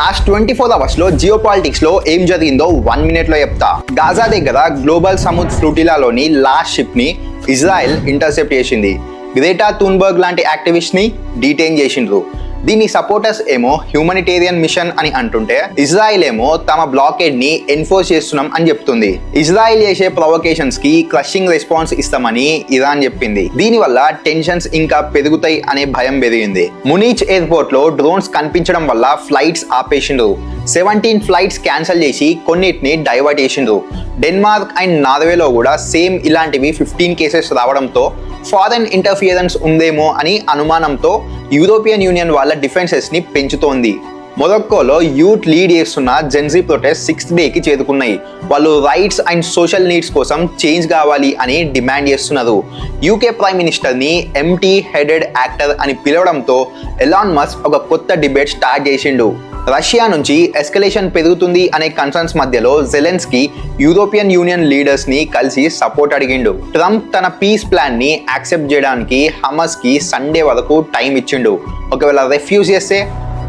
Last twenty four అవర్స్లో జియో పాలిటిక్స్లో ఏం జరిగిందో వన్ మినిట్లో చెప్తా. గాజా దగ్గర గ్లోబల్ సముద్ ఫ్లూటిలాలోని లాస్ట్ షిప్ని ఇజ్రాయెల్ ఇంటర్సెప్ట్ చేసింది. గ్రేటా థూన్బర్గ్ లాంటి యాక్టివిస్ట్ని డీటైన్ చేసిండ్రు. దీని సపోర్టర్స్ ఏమో హ్యూమనిటేరియన్ మిషన్ అని అంటుంటే ఇజ్రాయిల్ ఏమో తమ బ్లాకేడ్ని ఎన్ఫోర్స్ చేస్తున్నాం అని చెప్తుంది. ఇజ్రాయిల్ చేసే ప్రొవకేషన్స్కి క్రషింగ్ రెస్పాన్స్ ఇస్తామని ఇరాన్ చెప్పింది. దీనివల్ల టెన్షన్స్ ఇంకా పెరుగుతాయి అనే భయం పెరిగింది మునీచ్ ఎయిర్పోర్ట్లో డ్రోన్స్ కనిపించడం వల్ల ఫ్లైట్స్ ఆపేసిండ్రు. సెవెంటీన్ ఫ్లైట్స్ క్యాన్సిల్ చేసి కొన్నిటిని డైవర్ట్ చేసిండ్రు. డెన్మార్క్ అండ్ నార్వేలో కూడా సేమ్ ఇలాంటివి ఫిఫ్టీన్ కేసెస్ రావడంతో ఫారెన్ ఇంటర్ఫియరెన్స్ ఉందేమో అని అనుమానంతో యూరోపియన్ యూనియన్ వాళ్ళ డిఫెన్సెస్ని పెంచుతోంది. మొరక్కోలో యూత్ లీడ్ చేస్తున్న జెన్జీ ప్రొటెస్ట్ సిక్స్త్ డేకి చేరుకున్నాయి. వాళ్ళు రైట్స్ అండ్ సోషల్ నీడ్స్ కోసం చేంజ్ కావాలి అని డిమాండ్ చేస్తున్నారు. యూకే ప్రైమ్ మినిస్టర్ని ఎంటీ హెడెడ్ యాక్టర్ అని పిలవడంతో ఎలాన్ మస్క్ ఒక కొత్త డిబేట్ స్టార్ట్ చేసిండు. రష్యా నుంచి ఎస్కలేషన్ పెరుగుతుంది అనే కన్సర్న్స్ మధ్యలో జెలెన్స్కీ యూరోపియన్ యూనియన్ లీడర్స్ని కలిసి సపోర్ట్ అడిగిండు. ట్రంప్ తన పీస్ ప్లాన్ని యాక్సెప్ట్ చేయడానికి హమస్కి సండే వరకు టైం ఇచ్చిండు. ఒకవేళ రెఫ్యూజ్ చేస్తే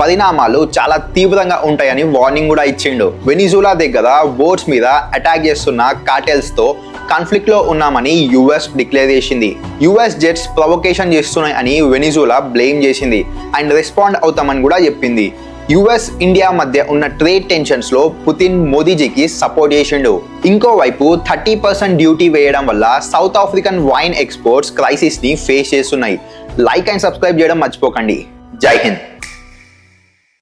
పరిణామాలు చాలా తీవ్రంగా ఉంటాయని వార్నింగ్ కూడా ఇచ్చిండు. వెనిజులా దగ్గర బోట్స్ మీద అటాక్ చేస్తున్న కాటెల్స్తో కాన్ఫ్లిక్ట్లో ఉన్నామని యుఎస్ డిక్లేర్ చేసింది. యుఎస్ జెట్స్ ప్రొవొకేషన్ చేస్తున్నాయని వెనిజులా బ్లేమ్ చేసింది. అండ్ రెస్పాండ్ అవుతామని కూడా చెప్పింది. యుఎస్ ఇండియా మధ్య ఉన్న ట్రేడ్ టెన్షన్స్లో పుతిన్ మోదీజీకి సపోర్ట్ చేసిండు. ఇంకోవైపు థర్టీ పర్సెంట్ డ్యూటీ వేయడం వల్ల సౌత్ ఆఫ్రికన్ వైన్ ఎక్స్పోర్ట్స్ క్రైసిస్ని ఫేస్ చేస్తున్నాయి. లైక్ అండ్ సబ్స్క్రైబ్ చేయడం మర్చిపోకండి. జై హింద్.